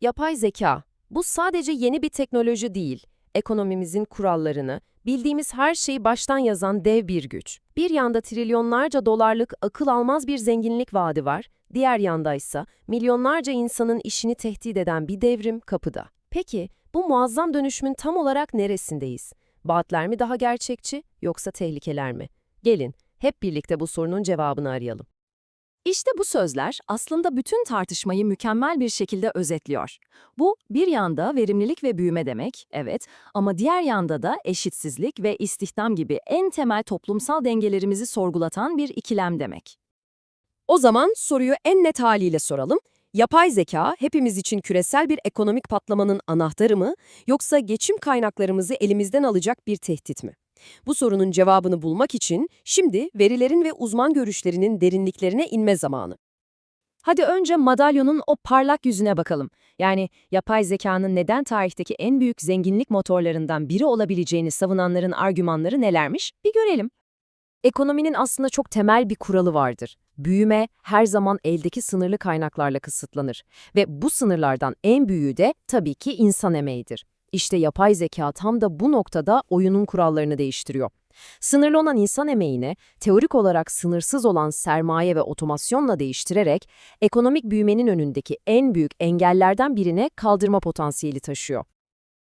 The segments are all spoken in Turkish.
Yapay zeka. Bu sadece yeni bir teknoloji değil. Ekonomimizin kurallarını, bildiğimiz her şeyi baştan yazan dev bir güç. Bir yanda trilyonlarca dolarlık akıl almaz bir zenginlik vaadi var, diğer yandaysa milyonlarca insanın işini tehdit eden bir devrim kapıda. Peki, bu muazzam dönüşümün tam olarak neresindeyiz? Vaatler mi daha gerçekçi, yoksa tehlikeler mi? Gelin, hep birlikte bu sorunun cevabını arayalım. İşte bu sözler aslında bütün tartışmayı mükemmel bir şekilde özetliyor. Bu bir yanda verimlilik ve büyüme demek, evet, ama diğer yanda da eşitsizlik ve istihdam gibi en temel toplumsal dengelerimizi sorgulatan bir ikilem demek. O zaman soruyu en net haliyle soralım. Yapay zeka hepimiz için küresel bir ekonomik patlamanın anahtarı mı yoksa geçim kaynaklarımızı elimizden alacak bir tehdit mi? Bu sorunun cevabını bulmak için şimdi verilerin ve uzman görüşlerinin derinliklerine inme zamanı. Hadi önce madalyonun o parlak yüzüne bakalım. Yani yapay zekanın neden tarihteki en büyük zenginlik motorlarından biri olabileceğini savunanların argümanları nelermiş bir görelim. Ekonominin aslında çok temel bir kuralı vardır. Büyüme her zaman eldeki sınırlı kaynaklarla kısıtlanır ve bu sınırlardan en büyüğü de tabii ki insan emeğidir. İşte yapay zeka tam da bu noktada oyunun kurallarını değiştiriyor. Sınırlı olan insan emeğini teorik olarak sınırsız olan sermaye ve otomasyonla değiştirerek ekonomik büyümenin önündeki en büyük engellerden birine kaldırma potansiyeli taşıyor.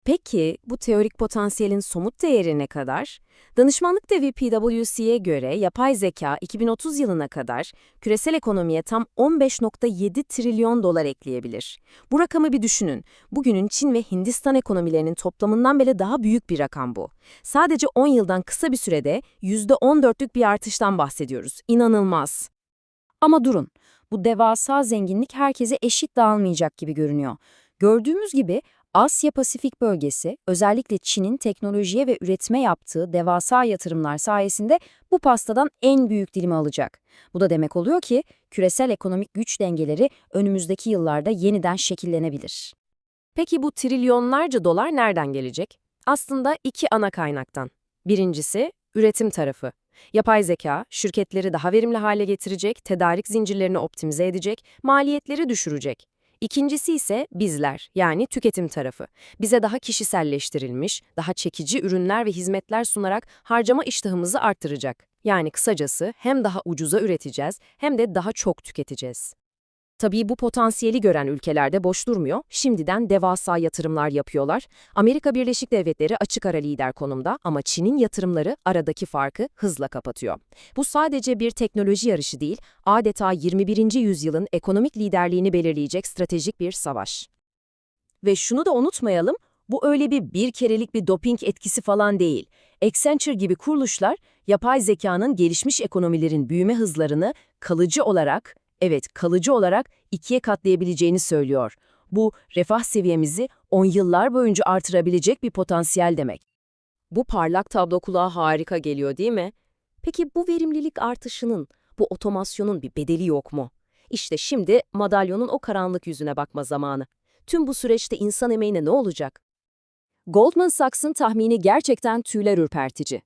Peki bu teorik potansiyelin somut değeri ne kadar? Danışmanlık devi PwC'ye göre yapay zeka 2030 yılına kadar küresel ekonomiye tam 15.7 trilyon dolar ekleyebilir. Bu rakamı bir düşünün. Bugünün Çin ve Hindistan ekonomilerinin toplamından bile daha büyük bir rakam bu. Sadece 10 yıldan kısa bir sürede %14'lük bir artıştan bahsediyoruz. İnanılmaz. Ama durun, bu devasa zenginlik herkese eşit dağılmayacak gibi görünüyor. Gördüğümüz gibi Asya-Pasifik bölgesi, özellikle Çin'in teknolojiye ve üretime yaptığı devasa yatırımlar sayesinde bu pastadan en büyük dilimi alacak. Bu da demek oluyor ki küresel ekonomik güç dengeleri önümüzdeki yıllarda yeniden şekillenebilir. Peki bu trilyonlarca dolar nereden gelecek? Aslında iki ana kaynaktan. Birincisi, üretim tarafı. Yapay zeka, şirketleri daha verimli hale getirecek, tedarik zincirlerini optimize edecek, maliyetleri düşürecek. İkincisi ise bizler, yani tüketim tarafı. Bize daha kişiselleştirilmiş, daha çekici ürünler ve hizmetler sunarak harcama iştahımızı arttıracak. Yani kısacası hem daha ucuza üreteceğiz hem de daha çok tüketeceğiz. Tabii bu potansiyeli gören ülkelerde boş durmuyor, şimdiden devasa yatırımlar yapıyorlar. Amerika Birleşik Devletleri açık ara lider konumda ama Çin'in yatırımları aradaki farkı hızla kapatıyor. Bu sadece bir teknoloji yarışı değil, adeta 21. yüzyılın ekonomik liderliğini belirleyecek stratejik bir savaş. Ve şunu da unutmayalım, bu öyle bir bir kerelik bir doping etkisi falan değil. Accenture gibi kuruluşlar, yapay zekanın gelişmiş ekonomilerin büyüme hızlarını kalıcı olarak evet kalıcı olarak ikiye katlayabileceğini söylüyor. Bu refah seviyemizi on yıllar boyunca artırabilecek bir potansiyel demek. Bu parlak tablo kulağa harika geliyor değil mi? Peki bu verimlilik artışının, bu otomasyonun bir bedeli yok mu? İşte şimdi madalyonun o karanlık yüzüne bakma zamanı. Tüm bu süreçte insan emeğine ne olacak? Goldman Sachs'ın tahmini gerçekten tüyler ürpertici.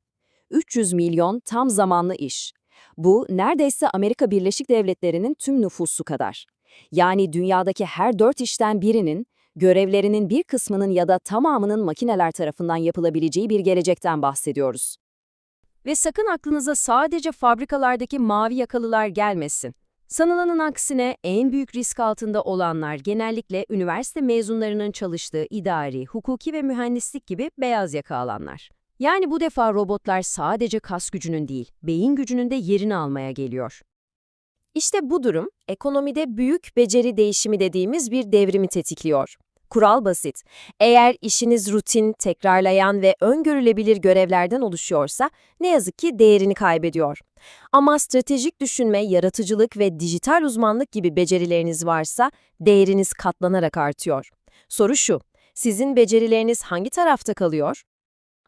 300 milyon tam zamanlı iş. Bu neredeyse Amerika Birleşik Devletleri'nin tüm nüfusu kadar. Yani dünyadaki her dört işten birinin, görevlerinin bir kısmının ya da tamamının makineler tarafından yapılabileceği bir gelecekten bahsediyoruz. Ve sakın aklınıza sadece fabrikalardaki mavi yakalılar gelmesin. Sanılanın aksine en büyük risk altında olanlar genellikle üniversite mezunlarının çalıştığı idari, hukuki ve mühendislik gibi beyaz yaka alanlar. Yani bu defa robotlar sadece kas gücünün değil, beyin gücünün de yerini almaya geliyor. İşte bu durum, ekonomide büyük beceri değişimi dediğimiz bir devrimi tetikliyor. Kural basit. Eğer işiniz rutin, tekrarlayan ve öngörülebilir görevlerden oluşuyorsa ne yazık ki değerini kaybediyor. Ama stratejik düşünme, yaratıcılık ve dijital uzmanlık gibi becerileriniz varsa değeriniz katlanarak artıyor. Soru şu, sizin becerileriniz hangi tarafta kalıyor?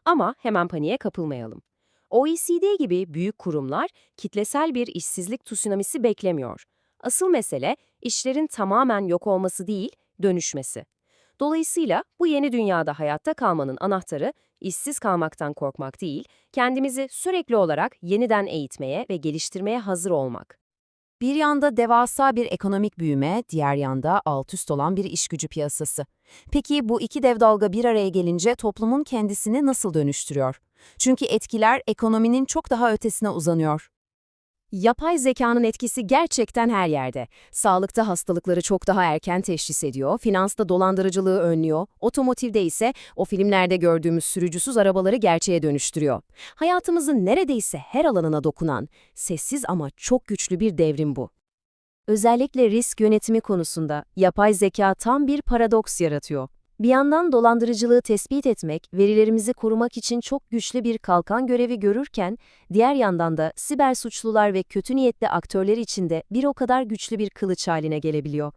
Ama hemen paniğe kapılmayalım. OECD gibi büyük kurumlar kitlesel bir işsizlik tsunamisi beklemiyor. Asıl mesele işlerin tamamen yok olması değil, dönüşmesi. Dolayısıyla bu yeni dünyada hayatta kalmanın anahtarı işsiz kalmaktan korkmak değil, kendimizi sürekli olarak yeniden eğitmeye ve geliştirmeye hazır olmak. Bir yanda devasa bir ekonomik büyüme, diğer yanda alt üst olan bir iş gücü piyasası. Peki bu iki dev dalga bir araya gelince toplumun kendisini nasıl dönüştürüyor? Çünkü etkiler ekonominin çok daha ötesine uzanıyor. Yapay zekanın etkisi gerçekten her yerde. Sağlıkta hastalıkları çok daha erken teşhis ediyor, finansta dolandırıcılığı önlüyor, otomotivde ise o filmlerde gördüğümüz sürücüsüz arabaları gerçeğe dönüştürüyor. Hayatımızın neredeyse her alanına dokunan, sessiz ama çok güçlü bir devrim bu. Özellikle risk yönetimi konusunda yapay zeka tam bir paradoks yaratıyor. Bir yandan dolandırıcılığı tespit etmek, verilerimizi korumak için çok güçlü bir kalkan görevi görürken, diğer yandan da siber suçlular ve kötü niyetli aktörler için de bir o kadar güçlü bir kılıç haline gelebiliyor.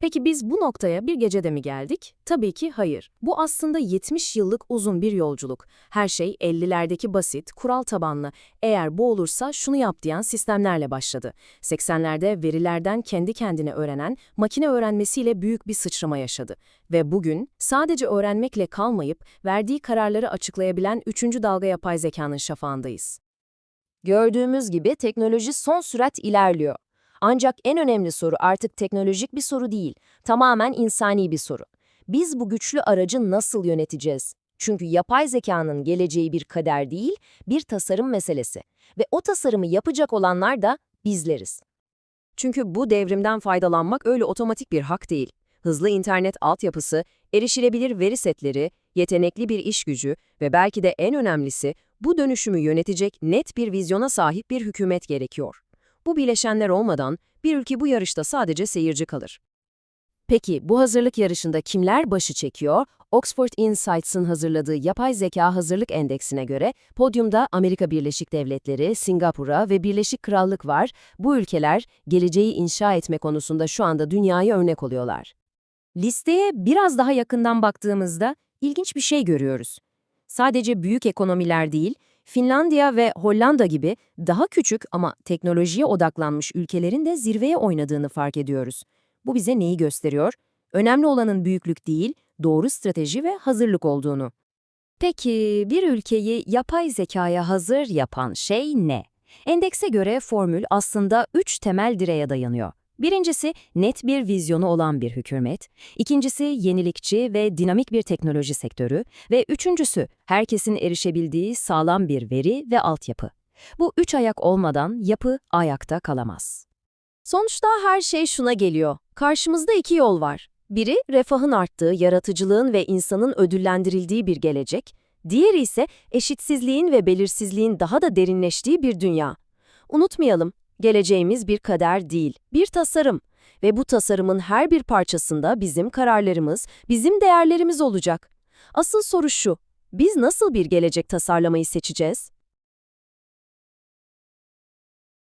Peki biz bu noktaya bir gecede mi geldik? Tabii ki hayır. Bu aslında 70 yıllık uzun bir yolculuk. Her şey 50'lerdeki basit, kural tabanlı, eğer bu olursa şunu yap diyen sistemlerle başladı. 80'lerde verilerden kendi kendine öğrenen, makine öğrenmesiyle büyük bir sıçrama yaşadı. Ve bugün sadece öğrenmekle kalmayıp verdiği kararları açıklayabilen 3. dalga yapay zekanın şafağındayız. Gördüğümüz gibi teknoloji son sürat ilerliyor. Ancak en önemli soru artık teknolojik bir soru değil, tamamen insani bir soru. Biz bu güçlü aracı nasıl yöneteceğiz? Çünkü yapay zekanın geleceği bir kader değil, bir tasarım meselesi. Ve o tasarımı yapacak olanlar da bizleriz. Çünkü bu devrimden faydalanmak öyle otomatik bir hak değil. Hızlı internet altyapısı, erişilebilir veri setleri, yetenekli bir iş gücü ve belki de en önemlisi bu dönüşümü yönetecek net bir vizyona sahip bir hükümet gerekiyor. Bu bileşenler olmadan bir ülke bu yarışta sadece seyirci kalır. Peki bu hazırlık yarışında kimler başı çekiyor? Oxford Insights'ın hazırladığı Yapay Zeka Hazırlık Endeksine göre podyumda Amerika Birleşik Devletleri, Singapur'a ve Birleşik Krallık var. Bu ülkeler geleceği inşa etme konusunda şu anda dünyaya örnek oluyorlar. Listeye biraz daha yakından baktığımızda ilginç bir şey görüyoruz. Sadece büyük ekonomiler değil, Finlandiya ve Hollanda gibi daha küçük ama teknolojiye odaklanmış ülkelerin de zirveye oynadığını fark ediyoruz. Bu bize neyi gösteriyor? Önemli olanın büyüklük değil, doğru strateji ve hazırlık olduğunu. Peki bir ülkeyi yapay zekaya hazır yapan şey ne? Endekse göre formül aslında üç temel direğe dayanıyor. Birincisi net bir vizyonu olan bir hükümet, ikincisi yenilikçi ve dinamik bir teknoloji sektörü ve üçüncüsü herkesin erişebildiği sağlam bir veri ve altyapı. Bu üç ayak olmadan yapı ayakta kalamaz. Sonuçta her şey şuna geliyor. Karşımızda iki yol var. Biri refahın arttığı, yaratıcılığın ve insanın ödüllendirildiği bir gelecek. Diğeri ise eşitsizliğin ve belirsizliğin daha da derinleştiği bir dünya. Unutmayalım, geleceğimiz bir kader değil, bir tasarım. Ve bu tasarımın her bir parçasında bizim kararlarımız, bizim değerlerimiz olacak. Asıl soru şu, biz nasıl bir gelecek tasarlamayı seçeceğiz?